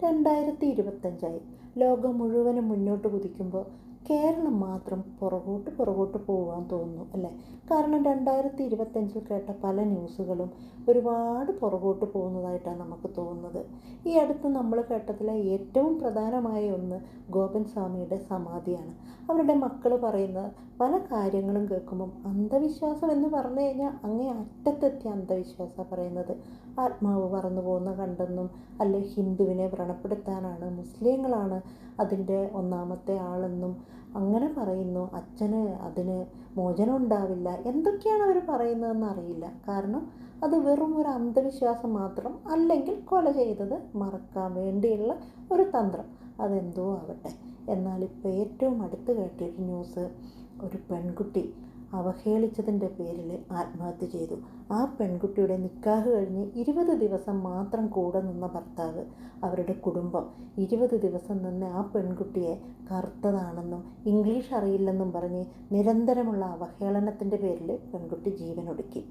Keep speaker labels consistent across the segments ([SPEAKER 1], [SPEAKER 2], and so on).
[SPEAKER 1] രണ്ടായിരത്തി ഇരുപത്തഞ്ചായി ലോകം മുഴുവനും മുന്നോട്ട് കുതിക്കുമ്പോൾ കേരളം മാത്രം പുറകോട്ട് പുറകോട്ട് പോകാൻ തോന്നുന്നു അല്ലേ? കാരണം രണ്ടായിരത്തി ഇരുപത്തഞ്ചിൽ കേട്ട പല ന്യൂസുകളും ഒരുപാട് പുറകോട്ട് പോകുന്നതായിട്ടാണ് നമുക്ക് തോന്നുന്നത്. ഈ അടുത്ത് നമ്മൾ കേട്ടതിലെ ഏറ്റവും പ്രധാനമായ ഒന്ന് ഗോപൻ സ്വാമിയുടെ സമാധിയാണ്. അവരുടെ മക്കൾ പറയുന്ന പല കാര്യങ്ങളും കേൾക്കുമ്പം അന്ധവിശ്വാസം എന്ന് പറഞ്ഞു കഴിഞ്ഞാൽ അങ്ങേ അറ്റത്തെത്തിയ അന്ധവിശ്വാസമാണ് പറയുന്നത്. ആത്മാവ് പറന്നു പോകുന്ന കണ്ടെന്നും അല്ലെ ഹിന്ദുവിനെ വ്രണപ്പെടുത്താനാണ് മുസ്ലിങ്ങളാണ് അതിന്റെ ഒന്നാമത്തെ ആളെന്നും അങ്ങനെ പറയുന്നു. അച്ഛന് അതിന് മോചനം ഉണ്ടാവില്ല. എന്തൊക്കെയാണ് അവർ പറയുന്നതെന്ന് അറിയില്ല. കാരണം അത് വെറും ഒരു അന്ധവിശ്വാസം മാത്രം അല്ലെങ്കിൽ കൊല ചെയ്തത് മറക്കാൻ വേണ്ടിയുള്ള ഒരു തന്ത്രം. അതെന്തോ ആവട്ടെ. എന്നാൽ ഇപ്പോൾ ഏറ്റവും അടുത്ത് കേട്ടൊരു ന്യൂസ് ഒരു പെൺകുട്ടി അവഹേളിച്ചതിന്റെ പേരിൽ ആത്മഹത്യ ചെയ്തു. ആ പെൺകുട്ടിയുടെ നിക്കാഹ് കഴിഞ്ഞ് ഇരുപത് ദിവസം മാത്രം കൂടെ നിന്ന ഭർത്താവ് അവരുടെ കുടുംബം. ഇരുപത് ദിവസം നിന്ന് ആ പെൺകുട്ടിയെ കറുത്തതാണെന്നും ഇംഗ്ലീഷ് അറിയില്ലെന്നും പറഞ്ഞ് നിരന്തരമുള്ള അവഹേളനത്തിന്റെ പേരിൽ പെൺകുട്ടി ജീവനൊടുക്കി.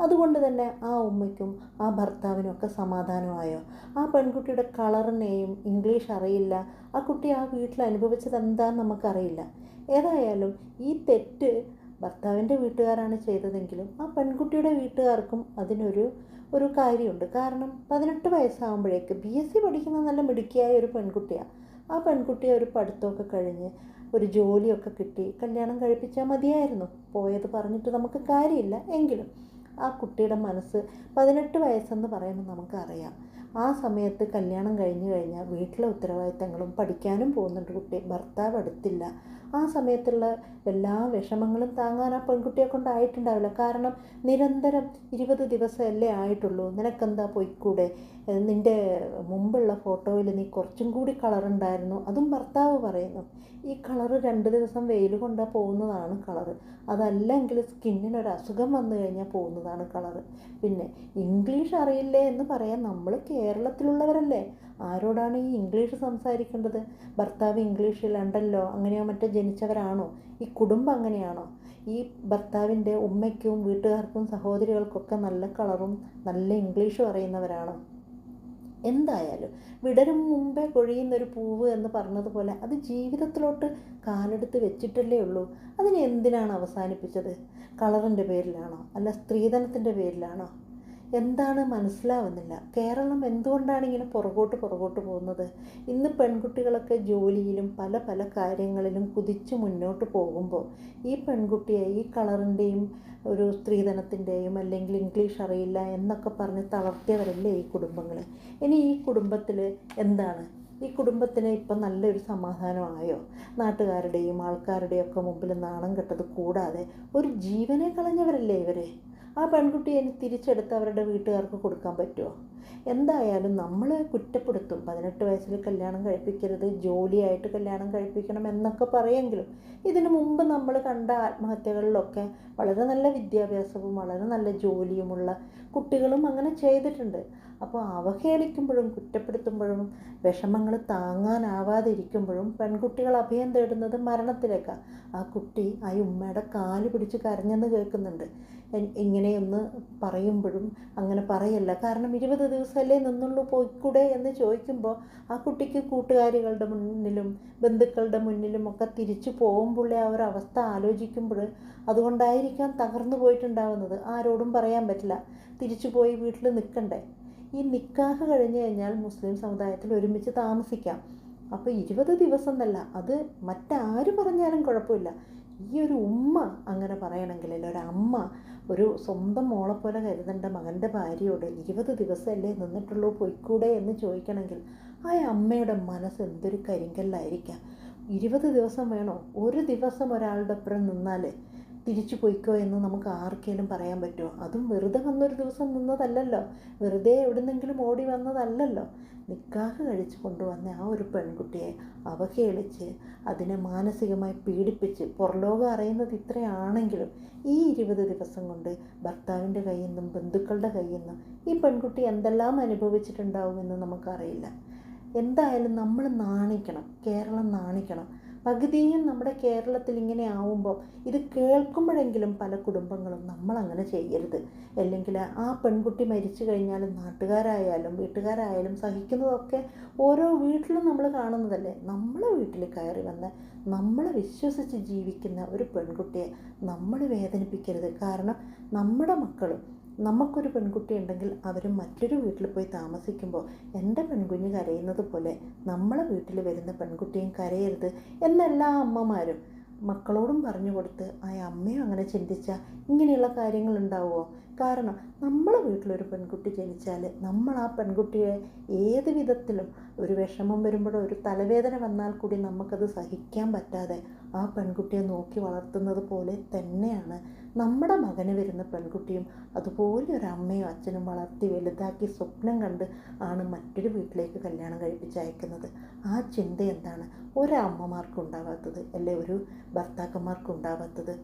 [SPEAKER 1] അതുകൊണ്ട് തന്നെ ആ ഉമ്മയ്ക്കും ആ ഭർത്താവിനും ഒക്കെ സമാധാനമായോ? ആ പെൺകുട്ടിയുടെ കളറിനെയും ഇംഗ്ലീഷ് അറിയില്ല. ആ കുട്ടി ആ വീട്ടിൽ അനുഭവിച്ചത് എന്താണെന്ന് നമുക്കറിയില്ല. ഏതായാലും ഈ തെറ്റ് ഭർത്താവിന്റെ വീട്ടുകാരാണ് ചെയ്തതെങ്കിലും ആ പെൺകുട്ടിയുടെ വീട്ടുകാർക്കും അതിനൊരു ഒരു കാര്യമുണ്ട്. കാരണം പതിനെട്ട് വയസ്സാകുമ്പോഴേക്ക് ബി എസ് സി പഠിക്കുന്ന നല്ല മിടുക്കിയായ ഒരു പെൺകുട്ടിയാണ് ആ പെൺകുട്ടിയെ ഒരു പഠിത്തമൊക്കെ കഴിഞ്ഞ് ഒരു ജോലിയൊക്കെ കിട്ടി കല്യാണം കഴിപ്പിച്ചാൽ മതിയായിരുന്നു. പോയത് പറഞ്ഞിട്ട് നമുക്ക് കാര്യമില്ല. എങ്കിലും ആ കുട്ടിയുടെ മനസ്സ് പതിനെട്ട് വയസ്സെന്ന് പറയുമ്പോൾ നമുക്കറിയാം. ആ സമയത്ത് കല്യാണം കഴിഞ്ഞു കഴിഞ്ഞാൽ വീട്ടിലെ ഉത്തരവാദിത്തങ്ങളും പഠിക്കാനും പോകുന്നുണ്ട് കുട്ടി. ഭർത്താവ് അടുത്തില്ല. ആ സമയത്തുള്ള എല്ലാ വിഷമങ്ങളും താങ്ങാൻ ആ പെൺകുട്ടിയെ കൊണ്ടായിട്ടുണ്ടാവില്ല. കാരണം നിരന്തരം ഇരുപത് ദിവസമല്ലേ ആയിട്ടുള്ളൂ. നിനക്കെന്താ പോയിക്കൂടെ? നിന്റെ മുമ്പുള്ള ഫോട്ടോയിൽ നീ കുറച്ചും കൂടി കളറുണ്ടായിരുന്നു അതും ഭർത്താവ് പറയുന്നു. ഈ കളറ് രണ്ട് ദിവസം വെയിൽ കൊണ്ടാ പോകുന്നതാണ് കളറ് അതല്ലെങ്കിൽ സ്കിന്നിനൊരു അസുഖം വന്നു കഴിഞ്ഞാൽ പോകുന്നതാണ് കളറ് പിന്നെ ഇംഗ്ലീഷ് അറിയില്ലേ എന്ന് പറയാൻ നമ്മൾ കേരളത്തിലുള്ളവരല്ലേ? ആരോടാണ് ഈ ഇംഗ്ലീഷ് സംസാരിക്കേണ്ടത്? ഭർത്താവ് ഇംഗ്ലീഷിൽ ഉണ്ടല്ലോ അങ്ങനെയോ മറ്റോ ജനിച്ചവരാണോ? ഈ കുടുംബം അങ്ങനെയാണോ? ഈ ഭർത്താവിന്റെ ഉമ്മയ്ക്കും വീട്ടുകാർക്കും സഹോദരികൾക്കൊക്കെ നല്ല കളറും നല്ല ഇംഗ്ലീഷും അറിയുന്നവരാണോ. എന്തായാലും വിടരും മുമ്പേ കൊഴിയുന്നൊരു പൂവ് എന്ന് പറഞ്ഞതുപോലെ അത് ജീവിതത്തിലോട്ട് കാലെടുത്ത് വെച്ചിട്ടല്ലേ ഉള്ളൂ. അതിനെ എന്തിനാണ് അവസാനിപ്പിച്ചത്? കളറിന്റെ പേരിലാണോ? അല്ല സ്ത്രീധനത്തിന്റെ പേരിലാണോ? എന്താണ് മനസ്സിലാവുന്നില്ല. കേരളം എന്തുകൊണ്ടാണ് ഇങ്ങനെ പുറകോട്ട് പുറകോട്ട് പോകുന്നത്? ഇന്ന് പെൺകുട്ടികളൊക്കെ ജോലിയിലും പല പല കാര്യങ്ങളിലും കുതിച്ചു മുന്നോട്ട് പോകുമ്പോൾ ഈ പെൺകുട്ടിയെ ഈ കളറിന്റെയും ഒരു സ്ത്രീധനത്തിന്റെയും അല്ലെങ്കിൽ ഇംഗ്ലീഷ് അറിയില്ല എന്നൊക്കെ പറഞ്ഞ് തളർത്തിയവരല്ലേ ഈ കുടുംബങ്ങൾ ഇനി ഈ കുടുംബത്തിൽ എന്താണ്? ഈ കുടുംബത്തിന് ഇപ്പം നല്ലൊരു സമാധാനമായോ? നാട്ടുകാരുടെയും ആൾക്കാരുടെയും ഒക്കെ മുമ്പിൽ നാണം കെട്ടത് കൂടാതെ ഒരു ജീവനെ കളഞ്ഞവരല്ലേ ഇവരെ? ആ പെൺകുട്ടിയെ തിരിച്ചെടുത്ത് അവരുടെ വീട്ടുകാർക്ക് കൊടുക്കാൻ പറ്റുമോ എന്തായാലും നമ്മൾ കുറ്റപ്പെടുത്തും. പതിനെട്ട് വയസ്സിൽ കല്യാണം കഴിപ്പിക്കരുത് ജോലിയായിട്ട് കല്യാണം കഴിപ്പിക്കണം എന്നൊക്കെ പറയെങ്കിലും ഇതിനു മുമ്പ് നമ്മൾ കണ്ട ആത്മഹത്യകളിലൊക്കെ വളരെ നല്ല വിദ്യാഭ്യാസവും വളരെ നല്ല ജോലിയുമുള്ള കുട്ടികളും അങ്ങനെ ചെയ്തിട്ടുണ്ട്. അപ്പോൾ അവഹേളിക്കുമ്പോഴും കുറ്റപ്പെടുത്തുമ്പോഴും വിഷമങ്ങൾ താങ്ങാനാവാതിരിക്കുമ്പോഴും പെൺകുട്ടികൾ അഭയം തേടുന്നത് മരണത്തിലേക്കാണ് ആ കുട്ടി ആ ഉമ്മയുടെ കാൽ പിടിച്ച് കരഞ്ഞെന്ന് കേൾക്കുന്നുണ്ട്. ഇങ്ങനെയൊന്ന് പറയുമ്പോഴും അങ്ങനെ പറയല്ല. കാരണം ഇരുപത് ദിവസമല്ലേ നിന്നുള്ളൂ പോയിക്കൂടെ എന്ന് ചോദിക്കുമ്പോൾ ആ കുട്ടിക്ക് കൂട്ടുകാരികളുടെ മുന്നിലും ബന്ധുക്കളുടെ മുന്നിലും ഒക്കെ തിരിച്ചു പോകുമ്പോഴേ ആ ഒരു അവസ്ഥ ആലോചിക്കുമ്പോൾ അതുകൊണ്ടായിരിക്കാം തകർന്നു പോയിട്ടുണ്ടാവുന്നത്. ആരോടും പറയാൻ പറ്റില്ല. തിരിച്ചു പോയി വീട്ടിൽ നിൽക്കണ്ടേ ഈ നിക്കാഹ് കഴിഞ്ഞ് കഴിഞ്ഞാൽ മുസ്ലിം സമുദായത്തിൽ ഒരുമിച്ച് താമസിക്കാം. അപ്പോൾ ഇരുപത് ദിവസം എന്നല്ല അത് മറ്റാര് പറഞ്ഞാലും കുഴപ്പമില്ല. ഈ ഒരു ഉമ്മ അങ്ങനെ പറയണമെങ്കിൽ അല്ലെ ഒരു അമ്മ ഒരു സ്വന്തം മോളെ പോലെ കരുതേണ്ട മകന്റെ ഭാര്യയോട് ഇരുപത് ദിവസമല്ലേ നിന്നിട്ടുള്ളൂ പൊയ്ക്കൂടെ എന്ന് ചോദിക്കണമെങ്കിൽ ആ അമ്മയുടെ മനസ്സ് എന്തൊരു കരിങ്കല്ലായിരിക്കാം. ഇരുപത് ദിവസം വേണോ? ഒരു ദിവസം ഒരാളുടെ അപ്പുറം നിന്നാൽ തിരിച്ചു പോയിക്കോ എന്ന് നമുക്ക് ആർക്കെങ്കിലും പറയാൻ പറ്റുമോ? അതും വെറുതെ വന്നൊരു ദിവസം നിന്നതല്ലല്ലോ. വെറുതെ എവിടുന്നെങ്കിലും ഓടി വന്നതല്ലല്ലോ. നിക്കാഹ് കഴിച്ച് കൊണ്ടുവന്ന ആ ഒരു പെൺകുട്ടിയെ അവഹേളിച്ച് അതിനെ മാനസികമായി പീഡിപ്പിച്ച് പുറലോകം അറിയുന്നത് ഇത്രയാണെങ്കിലും ഈ ഇരുപത് ദിവസം കൊണ്ട് ഭർത്താവിന്റെ കയ്യിൽ നിന്നും ബന്ധുക്കളുടെ കയ്യിൽ നിന്നും ഈ പെൺകുട്ടി എന്തെല്ലാം അനുഭവിച്ചിട്ടുണ്ടാവുമെന്ന് നമുക്കറിയില്ല. എന്തായാലും നമ്മൾ നാണിക്കണം. കേരളം നാണിക്കണം. പകുതിയും നമ്മുടെ കേരളത്തിൽ ഇങ്ങനെ ആവുമ്പോൾ ഇത് കേൾക്കുമ്പോഴെങ്കിലും പല കുടുംബങ്ങളും നമ്മളങ്ങനെ ചെയ്യരുത്. അല്ലെങ്കിൽ ആ പെൺകുട്ടി മരിച്ചു കഴിഞ്ഞാലും നാട്ടുകാരായാലും വീട്ടുകാരായാലും സഹിക്കുന്നതൊക്കെ ഓരോ വീട്ടിലും നമ്മൾ കാണുന്നതല്ലേ? നമ്മളെ വീട്ടിൽ കയറി വന്ന് നമ്മളെ വിശ്വസിച്ച് ജീവിക്കുന്ന ഒരു പെൺകുട്ടിയെ നമ്മൾ വേദനിപ്പിക്കരുത്. കാരണം നമ്മുടെ മക്കളും നമുക്കൊരു പെൺകുട്ടി ഉണ്ടെങ്കിൽ അവർ മറ്റൊരു വീട്ടിൽ പോയി താമസിക്കുമ്പോൾ എന്റെ പെൺകുഞ്ഞ് കരയുന്നത് പോലെ നമ്മളെ വീട്ടിൽ വരുന്ന പെൺകുട്ടിയും കരയരുത് എന്നെല്ലാ അമ്മമാരും. മക്കളോടും പറഞ്ഞു കൊടുത്ത് ആ അമ്മയും അങ്ങനെ ചിന്തിച്ചാൽ ഇങ്ങനെയുള്ള കാര്യങ്ങൾ ഉണ്ടാവുമോ കാരണം നമ്മളെ വീട്ടിലൊരു പെൺകുട്ടി ജനിച്ചാൽ നമ്മൾ ആ പെൺകുട്ടിയെ ഏത് വിധത്തിലും ഒരു വിഷമം വരുമ്പോഴോ ഒരു തലവേദന വന്നാൽ കൂടി നമുക്കത് സഹിക്കാൻ പറ്റാതെ ആ പെൺകുട്ടിയെ നോക്കി വളർത്തുന്നത് പോലെ തന്നെയാണ് നമ്മുടെ മകന് വരുന്ന പെൺകുട്ടിയും അതുപോലെ ഒരു അമ്മയും അച്ഛനും വളർത്തി വലുതാക്കി സ്വപ്നം കണ്ട് ആണ് മറ്റൊരു വീട്ടിലേക്ക് കല്യാണം കഴിപ്പിച്ച് അയക്കുന്നത് ആ ചിന്ത എന്താണ്? ഒരമ്മമാർക്കുണ്ടാവാത്തത് അല്ലെ ഒരു ഭർത്താക്കന്മാർക്കും ഉണ്ടാവാത്തത്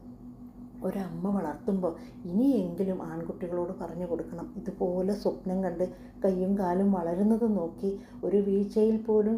[SPEAKER 1] ഒരമ്മ വളർത്തുമ്പോൾ ഇനിയെങ്കിലും ആൺകുട്ടികളോട് പറഞ്ഞു കൊടുക്കണം. ഇതുപോലെ സ്വപ്നം കണ്ട് കയ്യും കാലും വളരുന്നത് നോക്കി ഒരു വീഴ്ചയിൽ പോലും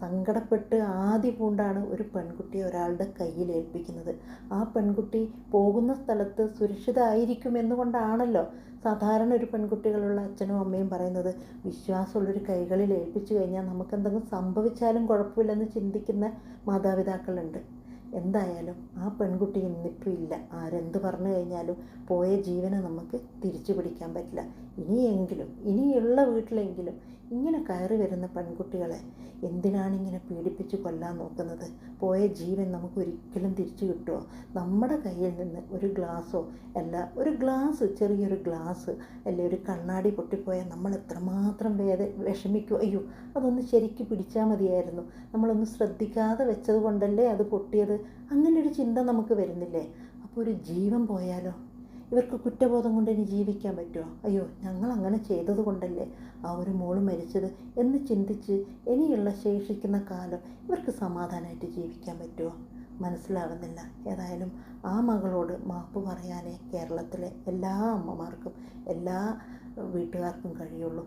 [SPEAKER 1] സങ്കടപ്പെട്ട് ആദ്യ പൂണ്ടാണ് ഒരു പെൺകുട്ടിയെ ഒരാളുടെ കയ്യിൽ ഏൽപ്പിക്കുന്നത്. ആ പെൺകുട്ടി പോകുന്ന സ്ഥലത്ത് സുരക്ഷിതമായിരിക്കുമെന്നുകൊണ്ടാണല്ലോ സാധാരണ ഒരു പെൺകുട്ടികളുള്ള അച്ഛനും അമ്മയും പറയുന്നത്. വിശ്വാസമുള്ളൊരു കൈകളിൽ ഏൽപ്പിച്ചു കഴിഞ്ഞാൽ നമുക്കെന്തെങ്കിലും സംഭവിച്ചാലും കുഴപ്പമില്ലെന്ന് ചിന്തിക്കുന്ന മാതാപിതാക്കളുണ്ട്. എന്തായാലും ആ പെൺകുട്ടി ഇന്നിപ്പോൾ ഇല്ല. ആരെന്ത് പറഞ്ഞു കഴിഞ്ഞാലും പോയ ജീവനെ നമുക്ക് തിരിച്ചു പിടിക്കാൻ പറ്റില്ല. ഇനിയെങ്കിലും ഇനിയുള്ള വീട്ടിലെങ്കിലും ഇങ്ങനെ കയറി വരുന്ന പെൺകുട്ടികളെ എന്തിനാണ് ഇങ്ങനെ പീഡിപ്പിച്ച് കൊല്ലാൻ നോക്കുന്നത്? പോയ ജീവൻ നമുക്ക് ഒരിക്കലും തിരിച്ചു കിട്ടുമോ നമ്മുടെ കയ്യിൽ നിന്ന് ഒരു ഗ്ലാസ്സോ അല്ല ഒരു ഗ്ലാസ് ചെറിയൊരു ഗ്ലാസ് അല്ലെ ഒരു കണ്ണാടി പൊട്ടിപ്പോയാൽ നമ്മൾ എത്രമാത്രം വേദ വിഷമിക്കും. അയ്യോ അതൊന്ന് ശരിക്ക് പിടിച്ചാൽ മതിയായിരുന്നു. നമ്മളൊന്ന് ശ്രദ്ധിക്കാതെ വെച്ചത് കൊണ്ടല്ലേ അത് പൊട്ടിയത്? അങ്ങനെ ഒരു ചിന്ത നമുക്ക് വരുന്നില്ലേ? അപ്പോൾ ഒരു ജീവൻ പോയാലോ? ഇവർക്ക് കുറ്റബോധം കൊണ്ട് ഇനി ജീവിക്കാൻ പറ്റുമോ അയ്യോ ഞങ്ങൾ അങ്ങനെ ചെയ്തത് കൊണ്ടല്ലേ ആ ഒരു മോൾ മരിച്ചത് എന്ന് ചിന്തിച്ച് ഇനിയുള്ള ശേഷിക്കുന്ന കാലം ഇവർക്ക് സമാധാനമായിട്ട് ജീവിക്കാൻ പറ്റുമോ മനസ്സിലാകുന്നില്ല. ഏതായാലും ആ മകളോട് മാപ്പ് പറയാനേ കേരളത്തിലെ എല്ലാ അമ്മമാർക്കും എല്ലാ വീട്ടുകാർക്കും കഴിയുള്ളൂ.